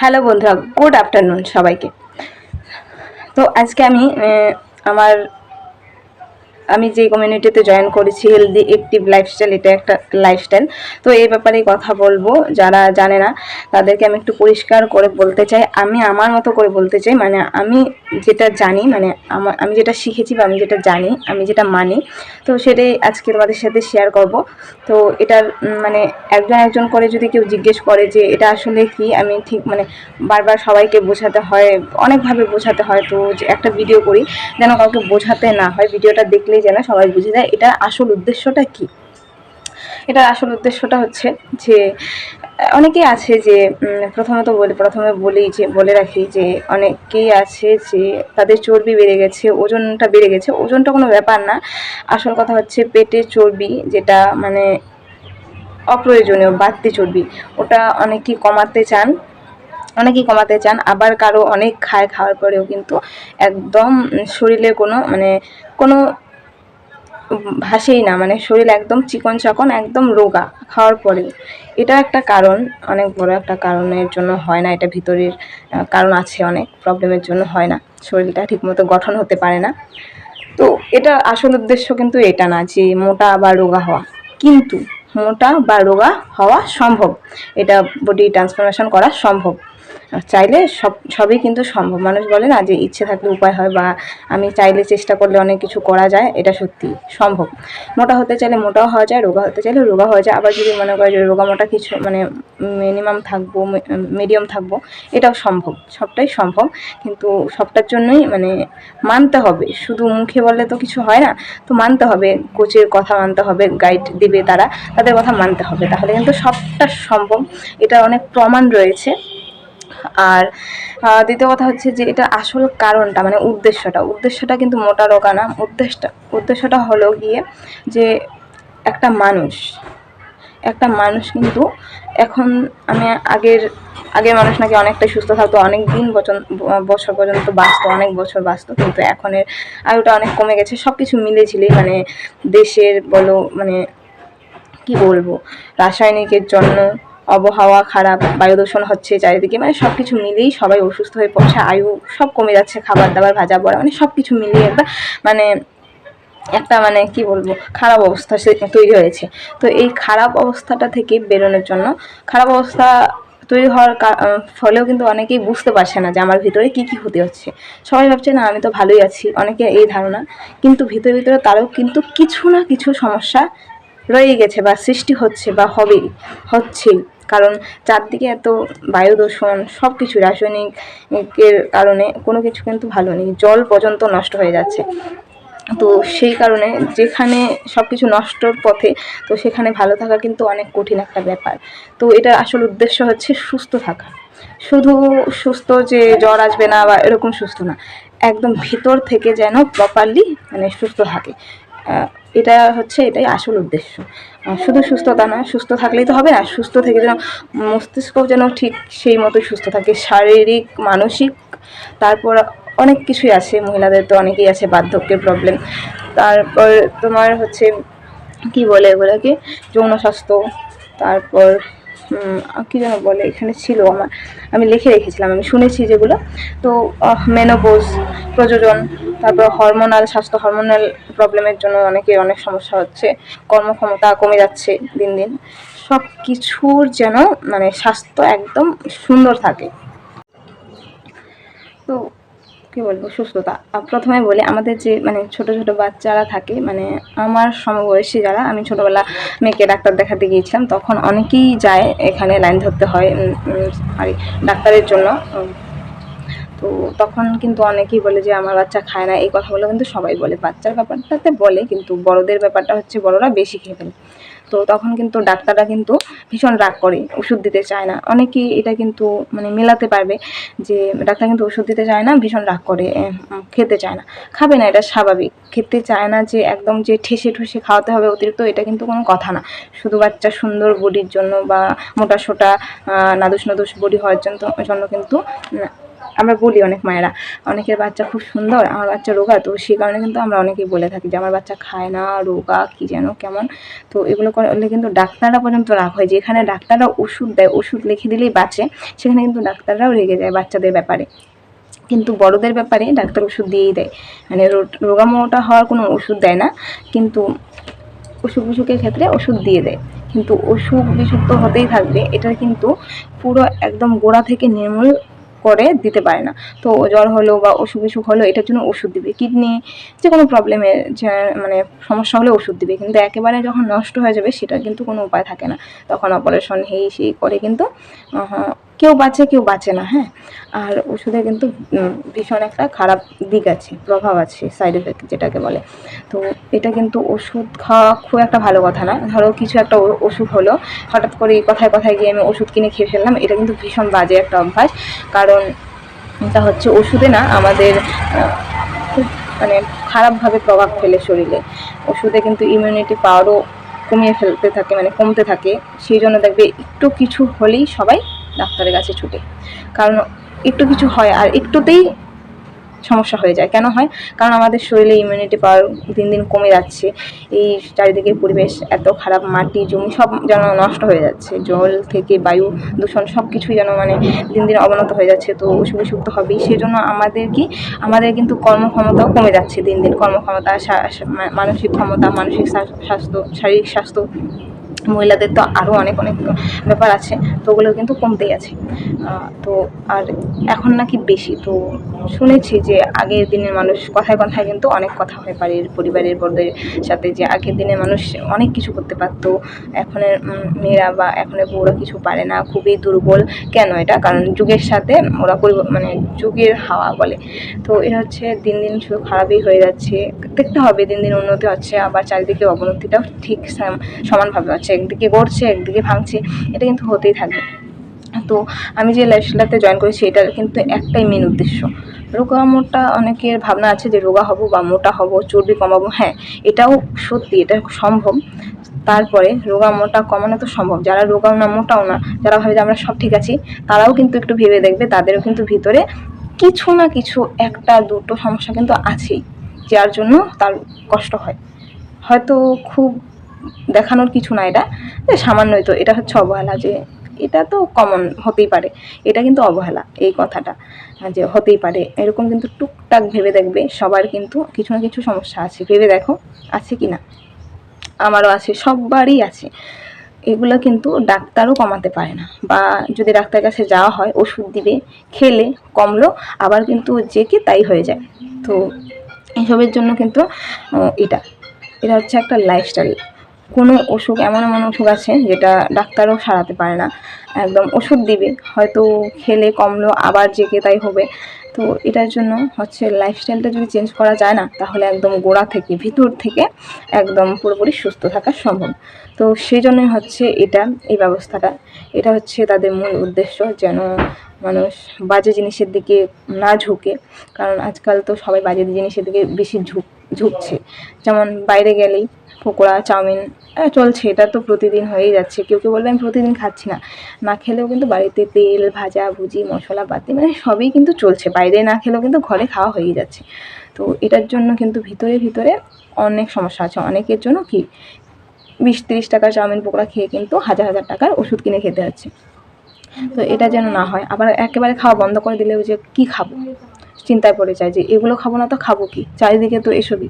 Hello বন্ধুরা good afternoon সবাইকে। তো আজকে আমি আমার আমি যে কমিউনিটিতে জয়েন করেছি হেলদি অ্যাক্টিভ লাইফস্টাইল এটা একটা লাইফস্টাইল তো এই ব্যাপারে কথা বলব, যারা জানে না, তাদেরকে আমি একটু পরিষ্কার করে বলতে চাই। আমি আমার মতো করে বলতে চাই মানে আমি যেটা জানি মানে আমার, আমি যেটা শিখেছি বা আমি যেটা জানি, আমি যেটা মানি, তো সেটাই আজকে তোমাদের সাথে শেয়ার করব। তো এটার মানে একজন একজন করে যদি কেউ জিজ্ঞেস করে যে এটা আসলে কি, আমি ঠিক মানে বারবার সবাইকে বোঝাতে হয়, অনেকভাবে বোঝাতে হয়। তো একটা ভিডিও করি, যেন কাউকে বোঝাতে না হয় ভিডিওটা দেখলেই যেন সবাই বুঝে যায় এটার আসল উদ্দেশ্যটা কি। এটার আসল উদ্দেশ্যটা হচ্ছে যে, অনেকেই আছে যে প্রথমত বলে, প্রথমে বলি যে, বলে রাখি যে, অনেকেই আছে যে, তাদের চর্বি বেড়ে গেছে, ওজনটা বেড়ে গেছে, ওজনটা কোনো ব্যাপার না। আসল কথা হচ্ছে পেটে চর্বি যেটা মানে অপ্রয়োজনীয়, বাড়তি চর্বি, ওটা অনেকেই কমাতে চান, অনেকেই কমাতে চান, আবার কারও অনেক খায় খাওয়ার পরেও কিন্তু একদম শরীরে কোনো মানে কোনো ভাসেই না মানে শরীর একদম চিকন চাকন, একদম রোগা খাওয়ার পরেও এটা একটা কারণ, অনেক বড় একটা কারণের জন্য হয় না, এটা ভিতরের কারণ আছে অনেক প্রবলেমের জন্য হয় না, শরীরটা ঠিকমতো গঠন হতে পারে না। তো এটা আসল উদ্দেশ্য কিন্তু এটা না, যে মোটা বা রোগা হওয়া। কিন্তু মোটা বা রোগা হওয়া সম্ভব, এটা বডি ট্রান্সফরমেশন করা সম্ভব। চাইলে সব, সবই কিন্তু সম্ভব। মানুষ বলে না যে ইচ্ছে থাকলে উপায় হয় বা আমি চাইলে চেষ্টা করলে অনেক কিছু করা যায়, এটা সত্যি সম্ভব। মোটা হতে চাইলে মোটাও হওয়া যায়, রোগা হতে চাইলে রোগা হওয়া যায়। আবার যদি মনে করে যে রোগা মোটা কিছু মানে মিনিমাম থাকব মিডিয়াম থাকব, এটাও সম্ভব, সবটাই সম্ভব। কিন্তু সবটার জন্যই মানে মানতে হবে। শুধু মুখে বললে তো কিছু হয় না, তো মানতে হবে। কোচের কথা মানতে হবে গাইড দিবে তারা, তাদের কথা মানতে হবে। তাহলে কিন্তু সবটা সম্ভব। এটা অনেক প্রমাণ রয়েছে। আর দ্বিতীয় কথা হচ্ছে যে এটা আসল কারণটা মানে উদ্দেশ্যটা। উদ্দেশ্যটা কিন্তু মোটা রোগা না। উদ্দেশ্যটা উদ্দেশ্যটা হলো গিয়ে যে একটা মানুষ একটা মানুষ কিন্তু এখন আমি আগের আগের মানুষ নাকি অনেকটাই সুস্থ থাকতো, অনেক দিন বচন বছর পর্যন্ত বাঁচতো, অনেক বছর বাঁচতো, কিন্তু এখনের আয়ুটা অনেক কমে গেছে। সব কিছু মিলেছিলে মানে দেশের বলো মানে কি বলব, রাসায়নিকের জন্য আবহাওয়া খারাপ বায়ু দূষণ হচ্ছে চারিদিকে মানে সব কিছু মিলিয়েই সবাই অসুস্থ হয়ে পড়ছে, আয়ু সব কমে যাচ্ছে খাবার দাবার ভাজা পড়া মানে সব কিছু মিলিয়ে একটা মানে একটা মানে কি বলব, খারাপ অবস্থা সে তৈরি হয়েছে। তো এই খারাপ অবস্থাটা থেকে বেরোনোর জন্য, খারাপ অবস্থা তৈরি হওয়ার ফলেও কিন্তু অনেকেই বুঝতে পারছে না যে আমার ভিতরে কি কি ক্ষতি হচ্ছে। সবাই ভাবছে, না, আমি তো ভালোই আছি। অনেকে এই ধারণা, কিন্তু ভিতরে ভিতরে তারও কিন্তু কিছু না কিছু সমস্যা রয়ে গেছে বা সৃষ্টি হচ্ছে বা হবেই হচ্ছেই কারণ চারদিকে এত বায়ু দূষণ সব কিছু রাসায়নিকের কারণে কোনো কিছু কিন্তু ভালো নেই। জল পর্যন্ত নষ্ট হয়ে যাচ্ছে। তো সেই কারণে যেখানে সব কিছু নষ্টর পথে, তো সেখানে ভালো থাকা কিন্তু অনেক কঠিন একটা ব্যাপার। তো এটা আসল উদ্দেশ্য হচ্ছে সুস্থ থাকা। শুধু সুস্থ যে জ্বর আসবে না বা এরকম সুস্থ না, একদম ভিতর থেকে যেন প্রপারলি মানে সুস্থ থাকে। এটা হচ্ছে এটাই আসল উদ্দেশ্য। শুধু সুস্থতা না সুস্থ থাকলেই তো হবে না সুস্থ থেকে যেন মস্তিষ্ক যেন ঠিক সেই মতো সুস্থ থাকে। শারীরিক, মানসিক, তারপর অনেক কিছুই আছে। মহিলাদের তো অনেকেই আছে বার্ধক্যের প্রবলেম তারপর তোমার হচ্ছে কি বলে এগুলোকে যৌন স্বাস্থ্য, তারপর কি যেন বলে, এখানে ছিল, আমার, আমি লিখে রেখেছিলাম, আমি শুনেছি যেগুলো। তো মেনোপোজ প্রযোজন তারপর হরমোনাল স্বাস্থ্য হরমোনাল প্রবলেমের জন্য অনেকের অনেক সমস্যা হচ্ছে, কর্মক্ষমতা কমে যাচ্ছে দিন দিন। সব কিছুর যেন মানে স্বাস্থ্য একদম সুন্দর থাকে। তো কি বলব, সুস্থতা। প্রথমে বলি, আমাদের যে মানে ছোট ছোট বাচ্চারা থাকে মানে আমার সমবয়সী যারা, আমি ছোটবেলা মেয়েকে ডাক্তার দেখাতে গিয়েছিলাম, তখন অনেকেই যায় এখানে লাইন ধরতে হয় সরি ডাক্তারের জন্য। তো তখন কিন্তু অনেকেই বলে যে, আমার বাচ্চা খায় না। এই কথাগুলো কিন্তু সবাই বলে। বাচ্চার ব্যাপারটাতে বলে, কিন্তু বড়দের ব্যাপারটা হচ্ছে, বড়রা বেশি খেয়ে ফেলে। তো তখন কিন্তু ডাক্তাররা কিন্তু ভীষণ রাগ করে, ওষুধ দিতে চায় না। অনেকেই এটা কিন্তু মানে মেলাতে পারবে যে ডাক্তার কিন্তু ওষুধ দিতে চায় না, ভীষণ রাগ করে খেতে চায় না। খাবে না, এটা স্বাভাবিক। খেতে চায় না যে একদম যে ঠেসে ঠুসে খাওয়াতে হবে অতিরিক্ত, এটা কিন্তু কোনো কথা না। শুধু বাচ্চা সুন্দর বডির জন্য বা মোটা সোটা নাদুস নাদুস বডি হওয়ার জন্য জন্য কিন্তু আমরা বলি অনেক মায়েরা, অনেকের বাচ্চা খুব সুন্দর, আমার বাচ্চা রোগা, তো সেই কারণে কিন্তু আমরা অনেকেই বলে থাকি যে, আমার বাচ্চা খায় না, রোগা, কী যেন, কেমন? তো এগুলো করলে কিন্তু ডাক্তাররা পর্যন্ত রাগ হয় যেখানে ডাক্তাররা ওষুধ দেয়, ওষুধ লিখে দিলেই বাঁচে, সেখানে কিন্তু ডাক্তাররাও রেগে যায় বাচ্চাদের ব্যাপারে। কিন্তু বড়দের ব্যাপারে ডাক্তার ওষুধ দিয়েই দেয়। মানে রোগামোটা হওয়ার কোনো ওষুধ দেয় না, কিন্তু অসুখ বিসুখের ক্ষেত্রে ওষুধ দিয়ে দেয়। কিন্তু অসুখ বিসুখ তো হতেই থাকবে, এটা কিন্তু পুরো একদম গোড়া থেকে নির্মূল করে দিতে পারে না। তো জ্বর হলো বা অসুখ বিসুখ হলো, এটার জন্য ওষুধ দিবে। কিডনি যে কোনো প্রবলেমে মানে সমস্যা হলে ওষুধ দিবে। কিন্তু একেবারে যখন নষ্ট হয়ে যাবে, সেটার কিন্তু কোনো উপায় থাকে না। তখন অপারেশন হেই সেই করে কিন্তু কেউ বাঁচে কেউ বাঁচে না হ্যাঁ? আর ওষুধে কিন্তু ভীষণ একটা খারাপ দিক আছে, প্রভাব আছে সাইড এফেক্ট যেটাকে বলে। তো এটা কিন্তু ওষুধ খাওয়া খুব একটা ভালো কথা না। ধরো কিছু একটা ও- অসুখ হলো, হঠাৎ করে কথায় কথায় গিয়ে আমি ওষুধ কিনে খেয়ে ফেললাম, এটা কিন্তু ভীষণ বাজে একটা অভ্যাস। কারণ এটা হচ্ছে ওষুধে না, আমাদের খুব মানে খারাপভাবে প্রভাব ফেলে শরীরে। ওষুধে কিন্তু ইমিউনিটি পাওয়ারও কমিয়ে ফেলতে থাকে মানে কমতে থাকে। সেই জন্য দেখবে একটু কিছু হলেই সবাই ডাক্তারের কাছে ছুটে। কারণ একটু কিছু হয় আর একটুতেই সমস্যা হয়ে যায়। কেন হয়? কারণ আমাদের শরীরে ইমিউনিটি পাওয়ার দিন দিন কমে যাচ্ছে। এই চারিদিকের পরিবেশ এত খারাপ, মাটি, জমি সব যেন নষ্ট হয়ে যাচ্ছে। জল থেকে বায়ু, দূষণ সব কিছুই যেন মানে দিন দিন অবনত হয়ে যাচ্ছে। তো অসুখ বিসুখ তো হবেই। সেই জন্য আমাদের কি? আমাদের কিন্তু কর্মক্ষমতাও কমে যাচ্ছে দিন দিন। কর্মক্ষমতা মানসিক ক্ষমতা, মানসিক স্বাস্থ্য, শারীরিক স্বাস্থ্য মহিলাদের তো আরও অনেক অনেক ব্যাপার আছে, তো ওগুলো কিন্তু কমতেই আছে। তো আর এখন নাকি বেশি, তো শুনেছি যে আগের দিনের মানুষ কথায় কথায় কিন্তু অনেক কথা হয় বাড়ির পরিবারের বড়দের সাথে যে আগের দিনের মানুষ অনেক কিছু করতে পারতো, এখনের মেয়েরা বা এখনের বউরা কিছু পারে না, খুবই দুর্বল। কেন এটা? কারণ যুগের সাথে ওরা মানে যুগের হাওয়া বলে। তো এটা হচ্ছে দিন দিন শুধু খারাপই হয়ে যাচ্ছে। দেখতে হবে দিন দিন উন্নতি হচ্ছে, আবার চারিদিকে অবনতিটাও ঠিক সমানভাবে হচ্ছে। একদিকে গড়ছে, একদিকে ভাঙছে, এটা কিন্তু হতেই থাকবে। তো আমি যে লাইফস্টাইলটাতে জয়েন করেছি এটার কিন্তু একটাই মেন উদ্দেশ্য। রোগা মোটা, অনেকের ভাবনা আছে যে রোগা হব বা মোটা হব, চর্বি কমাবো। হ্যাঁ এটাও সত্যি, এটা সম্ভব। তারপরে রোগা মোটা কমানো তো সম্ভব। যারা রোগাও না, মোটাও না, যারা ভাবে যে আমরা সব ঠিক আছি, তারাও কিন্তু একটু ভেবে দেখবে, তাদেরও কিন্তু ভিতরে কিছু না কিছু একটা দুটো সমস্যা কিন্তু আছেই, যার জন্য তার কষ্ট হয়। হয়তো খুব দেখানোর কিছু না এটা। সামান্যই তো, এটা হচ্ছে অবহেলা যে, এটা তো কমন হতেই পারে। এটা কিন্তু অবহেলা, এই কথাটা। যে হতেই পারে। এরকম কিন্তু টুকটাক ভেবে দেখবে, সবার কিন্তু কিছু না কিছু সমস্যা আছে। ভেবে দেখো, আছে কি না আমারও আছে সববারই আছে। এগুলো কিন্তু ডাক্তারও কমাতে পারে না। বা যদি ডাক্তারের কাছে যাওয়া হয়, ওষুধ দিবে, খেলে, কমলো, আবার কিন্তু যে কি তাই হয়ে যায়। তো এসবের জন্য কিন্তু এটা। এটা হচ্ছে একটা লাইফস্টাইল কোনো অসুখ, এমন এমন অসুখ আছে যেটা ডাক্তারও সারাতে পারে না। একদম ওষুধ দিবে, হয়তো খেলে কমলো, আবার জেগে তাই হবে। তো এটার জন্য হচ্ছে লাইফস্টাইলটা যদি চেঞ্জ করা যায় না, তাহলে একদম গোড়া থেকে, ভিতর থেকে একদম পুরোপুরি সুস্থ থাকা সম্ভব। তো সেই জন্যই হচ্ছে এটা, এই ব্যবস্থাটা। এটা হচ্ছে তাদের মূল উদ্দেশ্য, যেন মানুষ বাজে জিনিসের দিকে না ঝুঁকে। কারণ আজকাল তো সবাই বাজে জিনিসের দিকে বেশি ঝুঁক, ঝুঁকছে। যেমন বাইরে গেলেই পকোড়া, চাউমিন চলছে। এটা তো প্রতিদিন হয়েই যাচ্ছে। কেউ কেউ বলবে, আমি প্রতিদিন খাচ্ছি না। না খেলেও কিন্তু বাড়িতে তেল, ভাজা, ভুজি, মশলা পাতি মানে সবই কিন্তু চলছে। বাইরে না খেলেও কিন্তু ঘরে খাওয়া হয়েই যাচ্ছে। তো এটার জন্য কিন্তু ভিতরে ভিতরে অনেক সমস্যা আছে। অনেকের জন্য কি বিশ তিরিশ টাকার চাউমিন পকোড়া খেয়ে কিন্তু হাজার হাজার টাকার ওষুধ কিনে খেতে হচ্ছে। তো এটা যেন না হয়। আবার একেবারে খাওয়া বন্ধ করে দিলেও যে কি খাব? চিন্তায় পড়ে যায় যে, এগুলো খাব না তো খাব কি? চারিদিকে তো এসবই।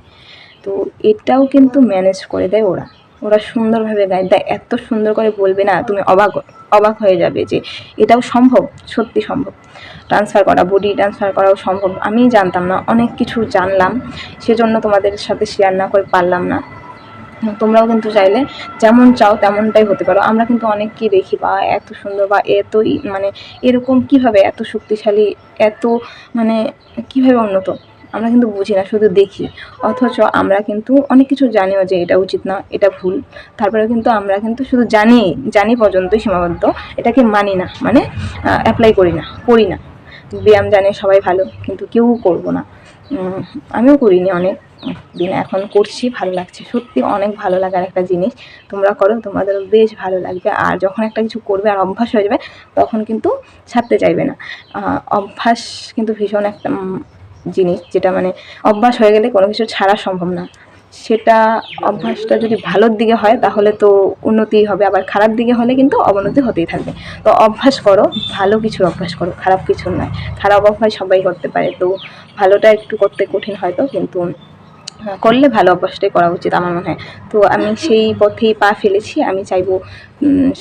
তো এটাও কিন্তু ম্যানেজ করে দেয় ওরা। ওরা সুন্দরভাবে গাইড দেয় এত সুন্দর করে বলবে না, তুমি অবাক অবাক হয়ে যাবে যে এটাও সম্ভব, সত্যি সম্ভব। ট্রান্সফার করা বডি ট্রান্সফার করাও সম্ভব। আমি জানতাম না, অনেক কিছু জানলাম, সেজন্য তোমাদের সাথে শেয়ার না করে পারলাম না। তোমরাও কিন্তু চাইলে যেমন চাও তেমনটাই হতে পারো। আমরা কিন্তু অনেককে দেখি, বা এত সুন্দর, বা এতই মানে এরকম কীভাবে এত শক্তিশালী, এত মানে কীভাবে উন্নত? আমরা কিন্তু বুঝি না, শুধু দেখি। অথচ আমরা কিন্তু অনেক কিছু জানিও যে এটা উচিত না, এটা ভুল। তারপরে কিন্তু আমরা কিন্তু শুধু জানি জানি পর্যন্তই সীমাবদ্ধ। এটাকে মানি না মানে অ্যাপ্লাই করি না করি না। ব্যায়াম জানে সবাই ভালো, কিন্তু কেউ করব না। আমিও করিনি অনেক দিন, এখন করছি, ভালো লাগছে। সত্যি অনেক ভালো লাগার একটা জিনিস। তোমরা করো, তোমাদেরও বেশ ভালো লাগবে। আর যখন একটা কিছু করবে আর অভ্যাস হয়ে যাবে, তখন কিন্তু ছাড়তে চাইবে না। অভ্যাস কিন্তু ভীষণ একটা জিনিস যেটা মানে অভ্যাস হয়ে গেলে কোনো কিছু ছাড়া সম্ভব না। সেটা অভ্যাসটা যদি ভালোর দিকে হয়, তাহলে তো উন্নতি হবে। আবার খারাপ দিকে হলে কিন্তু অবনতি হতেই থাকবে। তো অভ্যাস করো, ভালো কিছু অভ্যাস করো, খারাপ কিছু নয়। খারাপ অভ্যাস সবাই করতে পারে। তো ভালোটা একটু করতে কঠিন হয়তো কিন্তু করলে ভালো অভ্যাসটাই করা উচিত আমার মনে হয়। তো আমি সেই পথেই পা ফেলেছি, আমি চাইব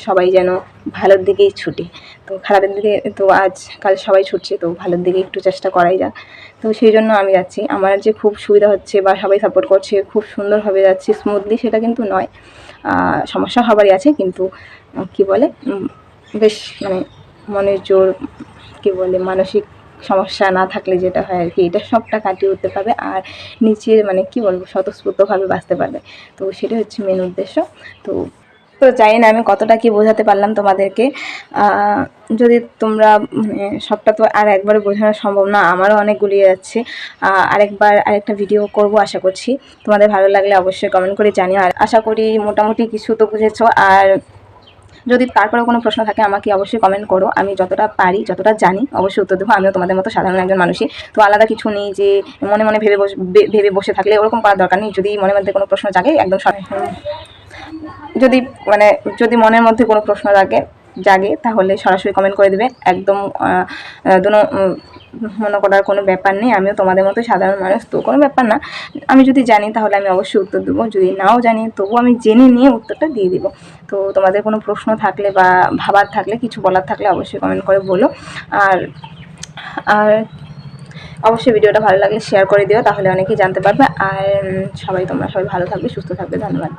সবাই যেন ভালোর দিকেই ছুটে। তো খারাপের দিকে, তো আজকাল সবাই ছুটছে, তো ভালোর দিকে একটু চেষ্টা করাই যাক। তো সেই জন্য আমি যাচ্ছি। আমার যে খুব সুবিধা হচ্ছে বা সবাই সাপোর্ট করছে, খুব সুন্দরভাবে যাচ্ছি। স্মুথলি সেটা কিন্তু নয়। সমস্যা সবারই আছে, কিন্তু কি বলে বেশ মানে মনের জোর, কি বলে, মানসিক সমস্যা না থাকলে যেটা হয় আর কি, এটা সবটা কাটিয়ে উঠতে পারবে আর নিচের মানে কি বলব, স্বতঃস্ফূর্তভাবে বাঁচতে পারবে। তো সেটা হচ্ছে মেন উদ্দেশ্য। তো তো জানি না আমি কতটা কি বোঝাতে পারলাম তোমাদেরকে। যদি তোমরা মানে সবটা তো আর একবারে বোঝানো সম্ভব না, আমারও অনেক গুলিয়ে যাচ্ছে। আরেকবার আরেকটা ভিডিও করব আশা করছি। তোমাদের ভালো লাগলে অবশ্যই কমেন্ট করে জানিও। আর আশা করি মোটামুটি কিছু তো বুঝেছ। আর যদি তারপরেও কোনো প্রশ্ন থাকে আমাকে অবশ্যই কমেন্ট করো। আমি যতটা পারি যতটা জানি অবশ্যই উত্তর দেবো। আমিও তোমাদের মতো সাধারণ একজন মানুষই। তো আলাদা কিছু নেই যে মনে মনে ভেবে বসে ভেবে বসে থাকলে ওরকম করার দরকার নেই। যদি মনে মধ্যে কোনো প্রশ্ন জাগে একদম সরাসরি যদি মানে যদি মনের মধ্যে কোনো প্রশ্ন জাগে জাগে, তাহলে সরাসরি কমেন্ট করে দেবে। একদম দুনো মনে করার কোনো ব্যাপার নেই। আমিও তোমাদের মতো সাধারণ মানুষ, তো কোনো ব্যাপার না। আমি যদি জানি, তাহলে আমি অবশ্যই উত্তর দেবো। যদি নাও জানি, তবুও আমি জেনে নিয়ে উত্তরটা দিয়ে দিব। তো তোমাদের কোনো প্রশ্ন থাকলে বা ভাবার থাকলে, কিছু বলার থাকলে অবশ্যই কমেন্ট করে বলো। আর আর অবশ্যই ভিডিওটা ভালো লাগলে শেয়ার করে দিও, তাহলে অনেকেই জানতে পারবে। আর সবাই তোমরা সবাই ভালো থাকবে, সুস্থ থাকবে। ধন্যবাদ।